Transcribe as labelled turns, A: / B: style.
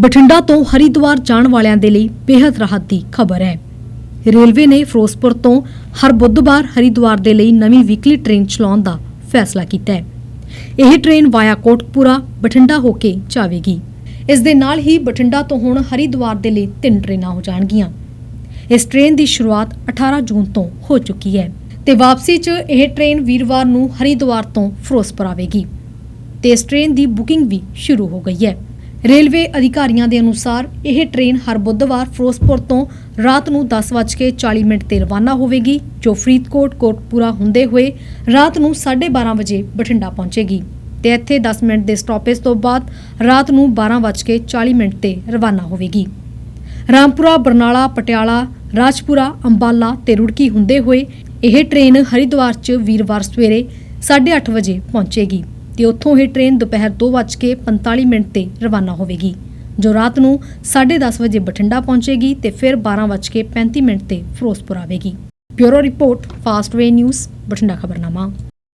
A: ਬਠਿੰਡਾ ਤੋਂ ਹਰਿਦੁਆਰ ਜਾਣ ਵਾਲਿਆਂ ਦੇ ਲਈ ਬੇहद ਰਾਹਤ ਦੀ ਖਬਰ ਹੈ। ਰੇਲਵੇ ਨੇ ਫਿਰੋਜ਼ਪੁਰ ਤੋਂ ਹਰ ਬੁੱਧਵਾਰ ਹਰਿਦੁਆਰ ਦੇ ਲਈ ਨਵੀਂ ਵੀਕਲੀ ਟ੍ਰੇਨ ਚਲਾਉਣ ਦਾ ਫੈਸਲਾ ਕੀਤਾ ਹੈ। ਇਹ ਟ੍ਰੇਨ ਵਾਇਆ ਕੋਟਕਪੂਰਾ, ਬਠਿੰਡਾ ਹੋ ਕੇ ਜਾਵੇਗੀ। ਇਸ ਦੇ ਨਾਲ ਹੀ ਬਠਿੰਡਾ ਤੋਂ ਹੁਣ ਹਰਿਦੁਆਰ ਦੇ ਲਈ ਤਿੰਨ ਟ੍ਰੇਨਾਂ ਹੋ ਜਾਣਗੀਆਂ। ਇਸ ਟ੍ਰੇਨ ਦੀ ਸ਼ੁਰੂਆਤ 18 ਜੂਨ ਤੋਂ ਹੋ ਚੁੱਕੀ ਹੈ ਤੇ ਵਾਪਸੀ 'ਚ ਇਹ ਟ੍ਰੇਨ ਵੀਰਵਾਰ ਨੂੰ ਹਰਿਦੁਆਰ ਤੋਂ ਫਿਰੋਜ਼ਪੁਰ ਆਵੇਗੀ ਤੇ ਇਸ ਟ੍ਰੇਨ ਦੀ ਬੁਕਿੰਗ ਵੀ ਸ਼ੁਰੂ ਹੋ ਗਈ ਹੈ। ਰੇਲਵੇ ਅਧਿਕਾਰੀਆਂ ਦੇ ਅਨੁਸਾਰ ਇਹ ਟ੍ਰੇਨ ਹਰ ਬੁੱਧਵਾਰ ਫਿਰੋਜ਼ਪੁਰ ਤੋਂ ਰਾਤ ਨੂੰ 10:40 ਮਿੰਟ ਤੇ ਰਵਾਨਾ ਹੋਵੇਗੀ, ਜੋ ਫਰੀਦਕੋਟ, ਕੋਟਪੂਰਾ ਹੁੰਦੇ ਹੋਏ ਰਾਤ ਨੂੰ 12:30 ਵਜੇ ਬਠਿੰਡਾ ਪਹੁੰਚੇਗੀ ਤੇ ਇੱਥੇ 10 ਮਿੰਟ ਦੇ ਸਟਾਪੇਜ ਤੋਂ ਬਾਅਦ ਰਾਤ ਨੂੰ 12:40 ਮਿੰਟ ਤੇ ਰਵਾਨਾ ਹੋਵੇਗੀ। ਰਾਮਪੁਰਾ, ਬਰਨਾਲਾ, ਪਟਿਆਲਾ, ਰਾਜਪੁਰਾ, ਅੰਬਾਲਾ ਤੇ ਰੁੜਕੀ ਹੁੰਦੇ ਹੋਏ ਇਹ ਟ੍ਰੇਨ ਹਰਿਦੁਆਰ 'ਚ ਵੀਰਵਾਰ ਸਵੇਰੇ 8:30 ਵਜੇ ਪਹੁੰਚੇਗੀ। ਤੇ ਉੱਥੋਂ ਇਹ ਟ੍ਰੇਨ ਦੁਪਹਿਰ 2:45 ਮਿੰਟ ਤੇ ਰਵਾਨਾ ਹੋਵੇਗੀ, ਜੋ ਰਾਤ ਨੂੰ 10:30 ਵਜੇ ਬਠਿੰਡਾ ਪਹੁੰਚੇਗੀ ਤੇ ਫਿਰ 12:35 ਮਿੰਟ ਤੇ ਫਿਰੋਜ਼ਪੁਰ ਆਵੇਗੀ। Bureau report Fastway news, Bathinda ਖਬਰਨਾਮਾ।